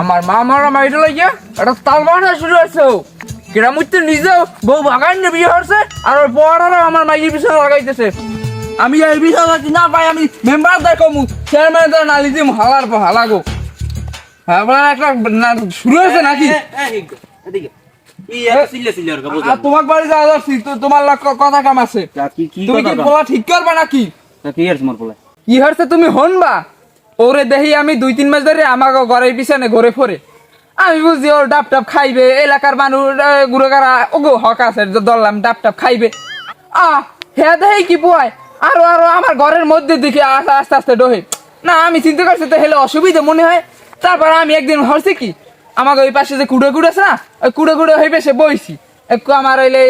আমার মা মারা মাইটা লাগিয়া একটা তাল মারা শুরু হয়েছে কেরা মুহূর্তে নিজেও বউ বাগান বিয়ে হচ্ছে আর ওর বড়ারা আমার মাইয়ের পিছনে লাগাইতেছে। আমি এই বিষয় না পাই আমি মেম্বার কমু চেয়ারম্যান দেয় নালি দিম হালার পর হালাগো। হ্যাঁ একটা শুরু হয়েছে নাকি? তোমার বাড়ি যাওয়া তোমার কথা কাম আছে। তুমি কি বলা ঠিক করবা নাকি? কি হচ্ছে তুমি হনবা? ওরে দেখি আমি দুই তিন মাস ধরে আমাকে ঘরের পিছনে ঘরে ফরে। আমি বুঝছি ওর ডাব টাপ খাইবে এলাকার মানুষ গুড়াগারা ওগো হক আছে ধরলাম ডাব টাপ খাইবে। আ হ্যাঁ দেখি কি পোয়ায় আরও আরও আমার ঘরের মধ্যে দিকে আস্তে আস্তে আস্তে ডোহে। না আমি চিন্তা করছি তো হেলে অসুবিধা মনে হয়। তারপর আমি একদিন হরছি কি আমাকে ওই পাশে যে কুড়ে কুড়ে আছে না ওই কুড়ে কুড়ে হয়ে বেসে বইছি। একটু আমার হইলে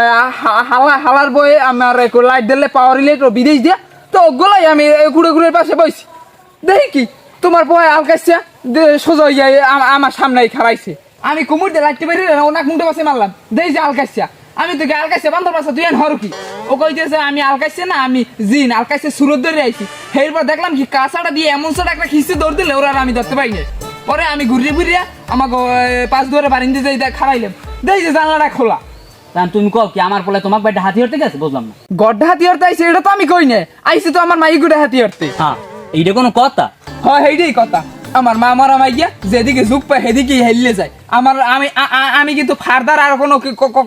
আহ, হালা হালার বয়ে আমার লাইট দিলে পাওয়ার রিলেট বিদেশ দিয়া তো ওগুলাই আমি কুড়ে কুড়ের পাশে বইছি। দেখি কি? তোমার বয় আলকাইছে সোজা হইয়া আমার সামনে খারাইছে আমি কুমুর দিয়ে লাইটতে বেরিয়ে ওনাক মুন্ডে পাশে মারলাম। দেই যে আলকাইছে আমি তো আলকাইছে বান্দর পাশে তুই হর কি? ও কইতেছে আমি আলকাইছে না আমি জিন আলকাইছে সুরত ধরে আইছি। এরপর দেখলাম কি কাঁচাটা দিয়ে এমন সাটা একটা খিস্তি দৌড় দিলে ওরা আমি ধরতে পাই না। পরে আমি ঘুরিয়ে ঘুরিয়ে আমাকে পাঁচ দুয়ারে যাই দেখ খারাইলাম দেই যে জানলাটা খোলা। তুমি কও কি আমার পোলা তোমাকে বাইটা হাতি হতে গেছে? বুঝলাম না। গড্ডা হাতি হরতে আইছে এটা তো আমি কই না? আইছি তো আমার মাই গুড়া হাতি হরতে। হ্যাঁ। এইটা কোনো কথা? হয় সেইটাই কথা। আমার মা মারা মাইয়া যেদিকে ঝুঁক পায় সেদিকেই হেললে যায়। আমার আমি আমি কিন্তু ফার্দার আর কোনো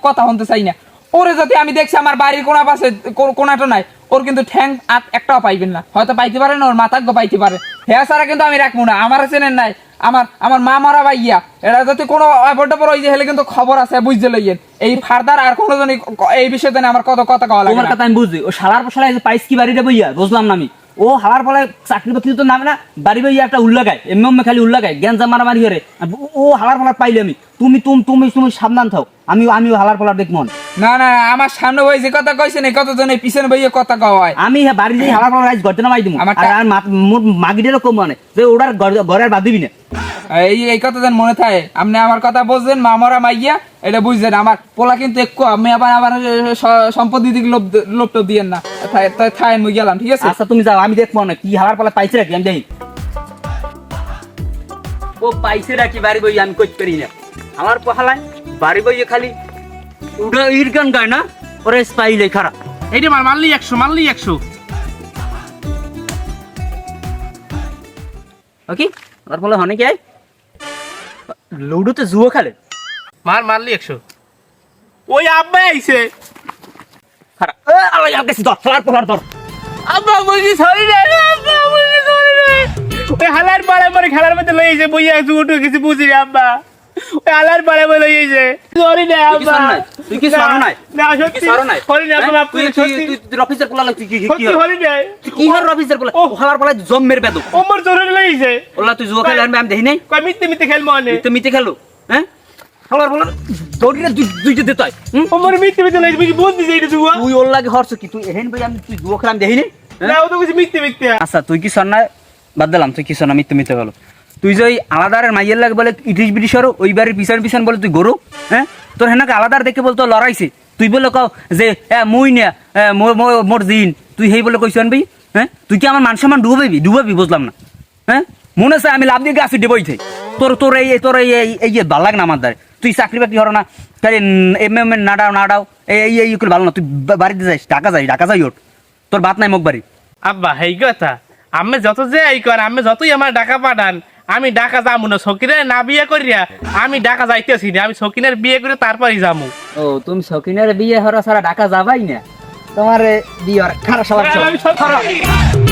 কথা শুনতে চাই না। ওরে যদি আমি দেখছি আমার বাড়ির কোনা পাশে কোনাটা নাই ওর কিন্তু ঠ্যাং আত একটাও পাইবেন না। হয়তো পাইতে পারে না ওর মাথাকে পাইতে পারে। হ্যাঁ ছাড়া কিন্তু আমি রাখব না। আমার চেনেন নাই? আমার আমার মা মারা ভাইয়া এটা যদি কোনো অ্যাপোর্ট ট্যাপোর্ট হয়ে হেলে কিন্তু খবর আছে বুঝতে লইয়েন এই ফার্দার আর কোনো জনই ক- এই বিষয়ে জানি আমার কত কথা কওয়া লাগে তোমার না। কথা আমি বুঝি। ও শালার পশালা যে পাইস কি বাড়িটা বইয়া বুঝলাম না আমি। ও হালার ফলে চাকরি বাকরি তো নামে না, বাড়ি বাড়ি একটা উল্লাগায়, এমনি খালি উল্লাগায় গ্যাঞ্জা মারামারি করে। ও হালার ফলে পাইলে আমি। তুমি তুমি তুমি তুমি সাবধান থাও। আমি আমি হালার পলার দেখব না। না না আমার সামনে বই যে কথা কইছেন এই কত জন পিছনে বইয়ে কথা হয়। আমি হ্যাঁ বাড়ি যাই হালার পলার আজ গর্তে নামাই আমার আর আর মা- মোর মাগিটারও কম মানে যে ঘর- ঘরের বাদ দিবি না। এই এই কথা যেন মনে থাকে। আপনি আমার কথা বুঝছেন মামরা মাইয়া এটা বুঝছেন। আমার পোলা কিন্তু একটু আমি আবার আবার সম্পত্তি দিকে লোভ লোভ টোভ দিয়েন না। তাই- তাই থাই মুই গেলাম ঠিক আছে? আচ্ছা তুমি যাও আমি দেখব না কি হালার পলা পাইছে নাকি? আমি দেখি। ও পাইছে নাকি বাড়ি বই আমি কইতে পারি না। আমার পহালায় বাড়ি বইয়ে খালি উড়ে ইর গান গায় না? ওরে পাইলে খারাপ এইটা মার মারলি একশো মারলি একশো। ওকে আমার বলে হনে কি আয় লুডোতে জুয়ো খেলে। মার মারলি একশো। ওই আব্বা আইছে। খারাপ এ আলাই আর কাছে দর ফলার দর। আব্বা বুঝি সরি রে আব্বা বুঝি সরি রে। ওই হালার পাড়ে পরে খেলার মধ্যে লই এসে বইয়া একটু উঠে কিছু বুঝি রে আব্বা। হালার পাড়ে বলে এসে সরি রে তুই কি আব্বা। নাই? তুই কি সরো নাই? না সত্যি সরো নাই? সরি আব্বা হ্যাঁ? তুই সত্যি। তুই তুই অফিসার পোলা লাগছিস কি কি সরি তুই কি হর অফিসার পোলা? পোলা জম্মের বেদক ওমর জোরে এসে ওলা তুই জুয়ো খেলে আমি আমি দেখি নাই? কই মিথ্যে মিথ্যে খেলব আনে। তুই মিতে খেলো হ্যাঁ? দৌড়িলে দুই দুইটা হয় হুম? ওমর মিথ্যে মিথ্যে লই বুঝি বুঝ দিছে এটা জুয়া? তুই ওর লাগে হরছ কি? তুই এহেন ভাই আমি তুই জুয়ো খেলা আমি দেখি নাই? হ্যাঁ? না ও তো বুঝি মিথ্যে মিথ্যে। আচ্ছা তুই কি সন্না বাদ দিলাম তুই কি সন্না মিথ্যে মিথ্যে বলো। তুই যে ওই আলাদারের মাইয়ের লাগে বলে ইটিশ ব্রিটিশর ওই বাড়ির পিছন পিছন বলে তুই গরু হ্যাঁ? তোর হেনাকে আলাদার দেখে বলতো লড়াইছে। তুই বলে কও যে হ্যাঁ মুই না মোর দিন তুই সেই বলে কইছ আনবি হ্যাঁ? তুই কি আমার মান সম্মান ডুবাবি? ডুবাবি, বুঝলাম না হ্যাঁ? মনে আছে আমি লাভ দিয়ে গাছে দেবই থাই তোর তোর এই তোর এই, এই- যে ভালো লাগে না আমার দ্বারে। তুই চাকরি বাকরি হর না, খালি এম এম নাডাও নাডাও এই এই করে ভালো না। তুই বাড়িতে যাইস, ঢাকা যাই ঢাকা যাই ওঠ। তোর বাত নাই মুখ বাড়ি আব্বা, হেই কথা আমি যত যে এই কর আমি যতই আমার টাকা পাঠান আমি ঢাকা যাব না সকিনের না বিয়ে করিয়া আমি ঢাকা যাইতেছি না আমি সকিনের বিয়ে করে তারপরই যাব ও তুমি সকিনের বিয়ে হরা ছাড়া ঢাকা যাবাই না? তোমার বিয়ে খারাপ সবার আমি